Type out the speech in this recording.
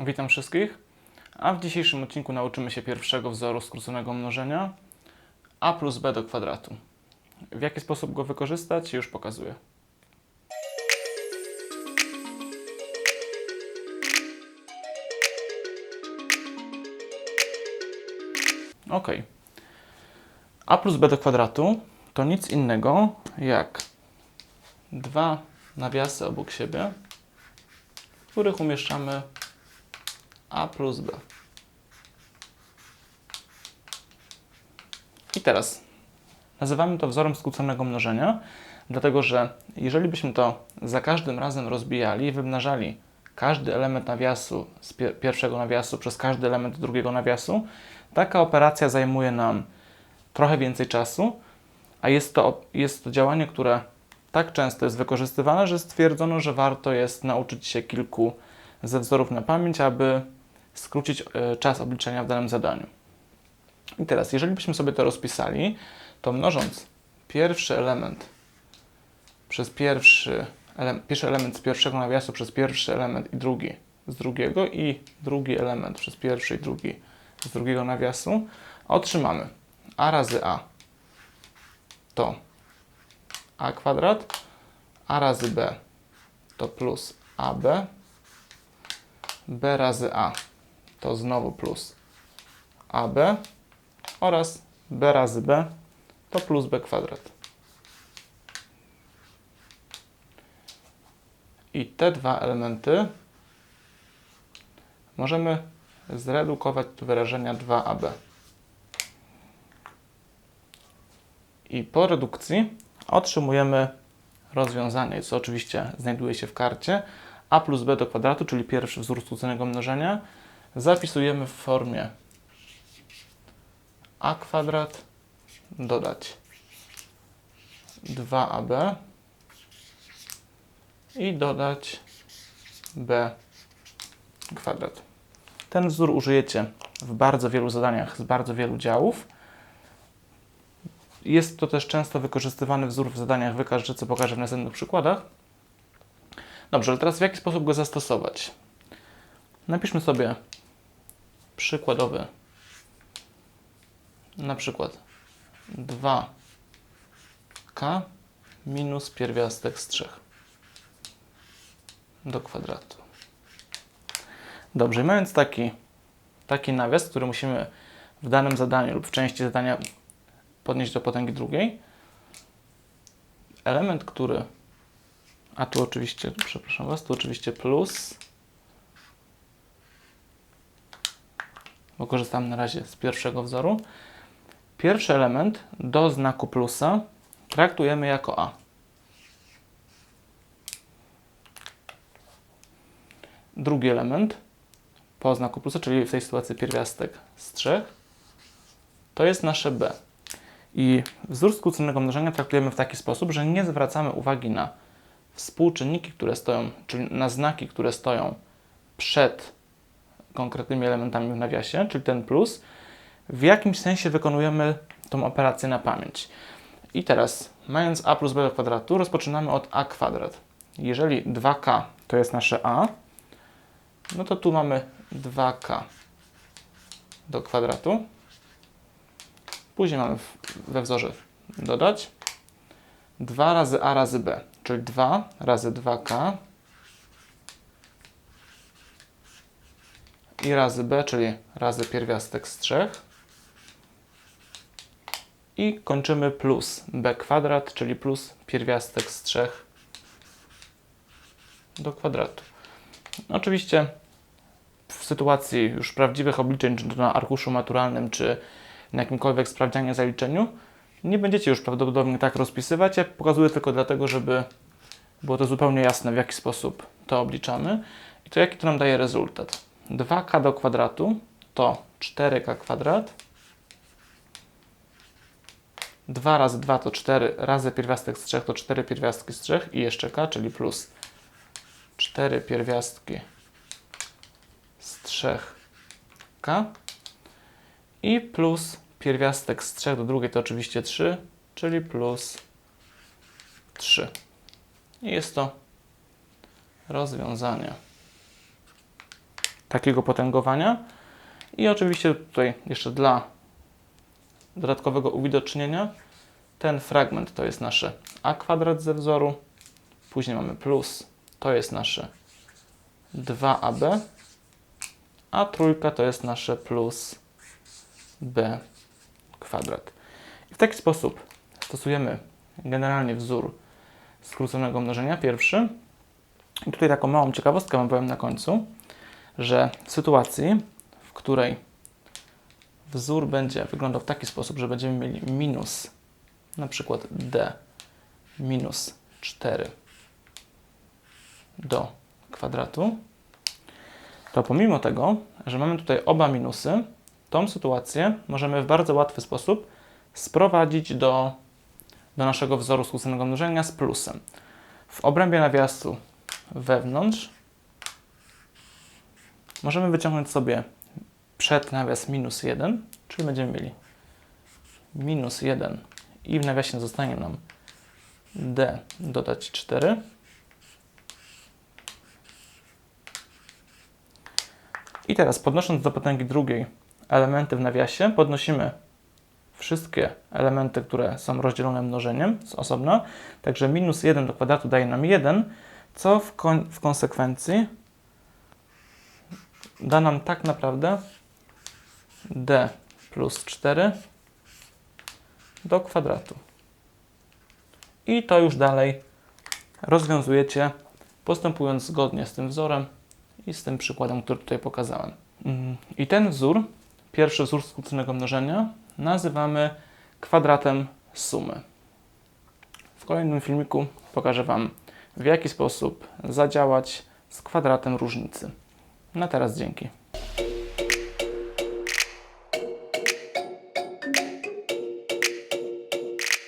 Witam wszystkich, a w dzisiejszym odcinku nauczymy się pierwszego wzoru skróconego mnożenia a plus b do kwadratu. W jaki sposób go wykorzystać już pokazuję. Ok. a plus b do kwadratu to nic innego jak dwa nawiasy obok siebie, w których umieszczamy a plus b. I teraz nazywamy to wzorem skróconego mnożenia, dlatego że jeżeli byśmy to za każdym razem rozbijali i wymnażali każdy element nawiasu z pier- pierwszego nawiasu przez każdy element drugiego nawiasu, taka operacja zajmuje nam trochę więcej czasu, a jest to, jest to działanie, które tak często jest wykorzystywane, że stwierdzono, że warto jest nauczyć się kilku ze wzorów na pamięć, aby skrócić e, czas obliczenia w danym zadaniu. I teraz, jeżeli byśmy sobie to rozpisali, to mnożąc pierwszy element przez pierwszy, ele, pierwszy element z pierwszego nawiasu przez pierwszy element i drugi z drugiego i drugi element przez pierwszy i drugi z drugiego nawiasu, otrzymamy a razy a to a kwadrat, a razy b to plus ab, b razy a to znowu plus ab oraz b razy b to plus b kwadrat. I te dwa elementy możemy zredukować do wyrażenia 2ab. I po redukcji otrzymujemy rozwiązanie, co oczywiście znajduje się w karcie, a plus b do kwadratu, czyli pierwszy wzór skróconego mnożenia, zapisujemy w formie a kwadrat dodać 2ab i dodać b kwadrat. Ten wzór użyjecie w bardzo wielu zadaniach z bardzo wielu działów. Jest to też często wykorzystywany wzór w zadaniach wykaż, co pokażę w następnych przykładach. Dobrze, ale teraz w jaki sposób go zastosować? Napiszmy sobie przykładowy na przykład 2k minus pierwiastek z 3 do kwadratu. Dobrze, mając taki, taki nawias, który musimy w danym zadaniu lub w części zadania podnieść do potęgi drugiej, element, który, a tu oczywiście, przepraszam Was, tu oczywiście plus, bo korzystamy na razie z pierwszego wzoru, Pierwszy element do znaku plusa traktujemy jako a. Drugi element po znaku plusa, czyli w tej sytuacji pierwiastek z 3, to jest nasze b. I wzór skróconego mnożenia traktujemy w taki sposób, że nie zwracamy uwagi na współczynniki, które stoją, czyli na znaki, które stoją przed konkretnymi elementami w nawiasie, czyli ten plus, w jakimś sensie wykonujemy tą operację na pamięć. I teraz, mając a plus b do kwadratu, rozpoczynamy od a kwadrat. Jeżeli 2k to jest nasze a, no to tu mamy 2k do kwadratu. Później mamy we wzorze dodać 2 razy a razy b, czyli 2 razy 2k i razy b, czyli razy pierwiastek z 3 i kończymy plus b kwadrat, czyli plus pierwiastek z 3 do kwadratu. Oczywiście w sytuacji już prawdziwych obliczeń, czy na arkuszu maturalnym, czy na jakimkolwiek sprawdzianie zaliczeniu, nie będziecie już prawdopodobnie tak rozpisywać. Ja pokazuję tylko dlatego, żeby było to zupełnie jasne, w jaki sposób to obliczamy. I to jaki to nam daje rezultat. 2k do kwadratu to 4k kwadrat. 2 razy 2 to 4, razy pierwiastek z 3 to 4 pierwiastki z 3 i jeszcze k, czyli plus 4 pierwiastki z 3k i plus pierwiastek z 3 do drugiej to oczywiście 3, czyli plus 3. I jest to rozwiązanie takiego potęgowania. I oczywiście tutaj jeszcze dla dodatkowego uwidocznienia ten fragment to jest nasze a kwadrat ze wzoru, później mamy plus, to jest nasze 2ab, a trójka to jest nasze plus b kwadrat. I w taki sposób stosujemy generalnie wzór skróconego mnożenia pierwszy. I tutaj taką małą ciekawostkę Wam powiem na końcu, że w sytuacji, w której wzór będzie wyglądał w taki sposób, że będziemy mieli minus na przykład d minus 4 do kwadratu, to pomimo tego, że mamy tutaj oba minusy, tą sytuację możemy w bardzo łatwy sposób sprowadzić do, do naszego wzoru skróconego mnożenia z plusem. W obrębie nawiasu wewnątrz możemy wyciągnąć sobie przed nawias minus 1, czyli będziemy mieli minus 1 i w nawiasie zostanie nam d dodać 4. I teraz podnosząc do potęgi drugiej elementy w nawiasie, podnosimy wszystkie elementy, które są rozdzielone mnożeniem z osobna. Także minus 1 do kwadratu daje nam 1, co w, kon w konsekwencji da nam tak naprawdę d plus 4 do kwadratu. I to już dalej rozwiązujecie, postępując zgodnie z tym wzorem i z tym przykładem, który tutaj pokazałem. Mm, I ten wzór, pierwszy wzór skróconego mnożenia, nazywamy kwadratem sumy. W kolejnym filmiku pokażę Wam, w jaki sposób zadziałać z kwadratem różnicy. Na teraz dzięki.